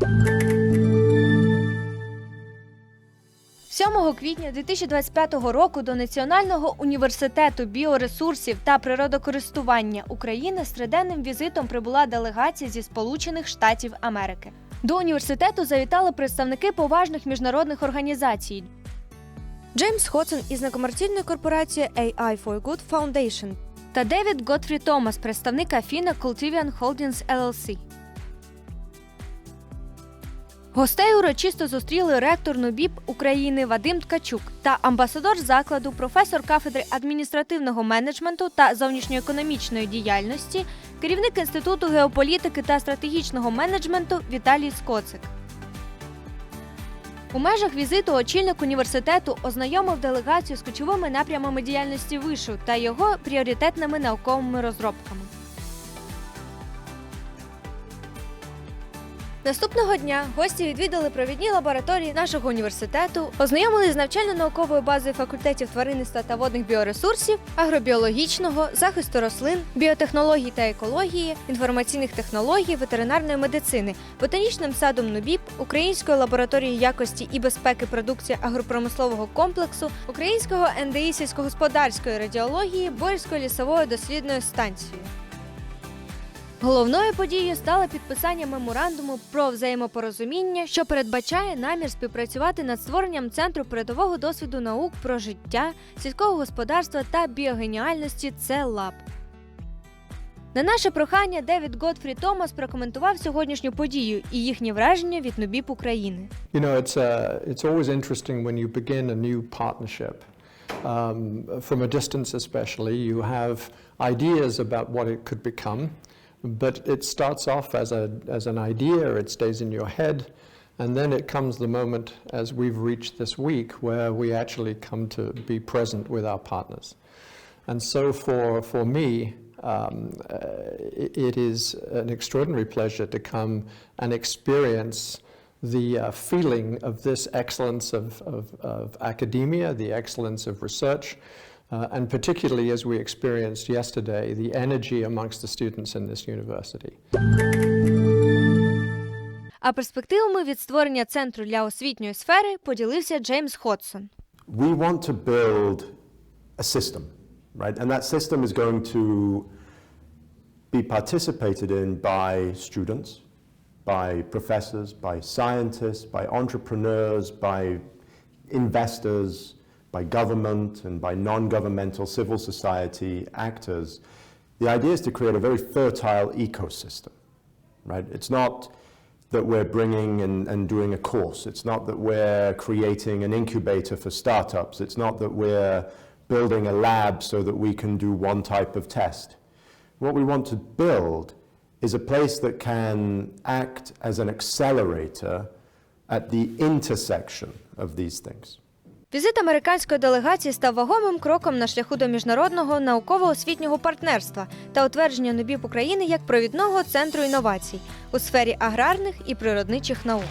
7 квітня 2025 року до Національного університету біоресурсів та природокористування України з триденним візитом прибула делегація зі Сполучених Штатів Америки. До університету завітали представники поважних міжнародних організацій. Джеймс Ходсон із некомерційної корпорації AI for Good Foundation та Девід Готфрі Томас, представник Афіна Cultivian Holdings LLC. Гостей урочисто зустріли ректор НУБІП України Вадим Ткачук та амбасадор закладу, професор кафедри адміністративного менеджменту та зовнішньоекономічної діяльності, керівник Інституту геополітики та стратегічного менеджменту Віталій Скоцик. У межах візиту очільник університету ознайомив делегацію з ключовими напрямами діяльності вишу та його пріоритетними науковими розробками. Наступного дня гості відвідали провідні лабораторії нашого університету, ознайомились з навчально-науковою базою факультетів тваринництва та водних біоресурсів, агробіологічного, захисту рослин, біотехнологій та екології, інформаційних технологій, ветеринарної медицини, ботанічним садом НУБІП, Українською лабораторією якості і безпеки продукції агропромислового комплексу, Українського НДІ сільськогосподарської радіології, Борською лісовою дослідною станцією. Головною подією стало підписання меморандуму про взаємопорозуміння, що передбачає намір співпрацювати над створенням центру передового досвіду наук про життя, сільського господарства та біогеніальності ЦЕЛАБ. На наше прохання Девід Готфрі Томас прокоментував сьогоднішню подію і їхні враження від НУБІП України. You know, it's, uh, it's always interesting when you begin a new partnership. Um, from a distance, especially, you have ideas about what it could become, but it starts off as, a, as an idea, it stays in your head, and then it comes the moment, as we've reached this week, where we actually come to be present with our partners. And so for, for me, um, uh, it, is an extraordinary pleasure to come and experience the uh, feeling of this excellence of, of, of academia, the excellence of research, uh, and particularly as we experienced yesterday, the energy amongst the students in this university. А перспективами від створення центру для освітньої сфери поділився Джеймс Ходсон. we want to build a system, right? And that system is going to be participated in by students, by professors, by scientists, by entrepreneurs, by investors, by government, and by non governmental civil society actors. The idea is to create a very fertile ecosystem, right? It's not that we're bringing and, and doing a course. It's not that we're creating an incubator for startups. It's not that we're building a lab so that we can do one type of test. What we want to build is a place that can act as an accelerator at the intersection of these things. Візит американської делегації став вагомим кроком на шляху до міжнародного науково-освітнього партнерства та утвердження НУБІП України як провідного центру інновацій у сфері аграрних і природничих наук.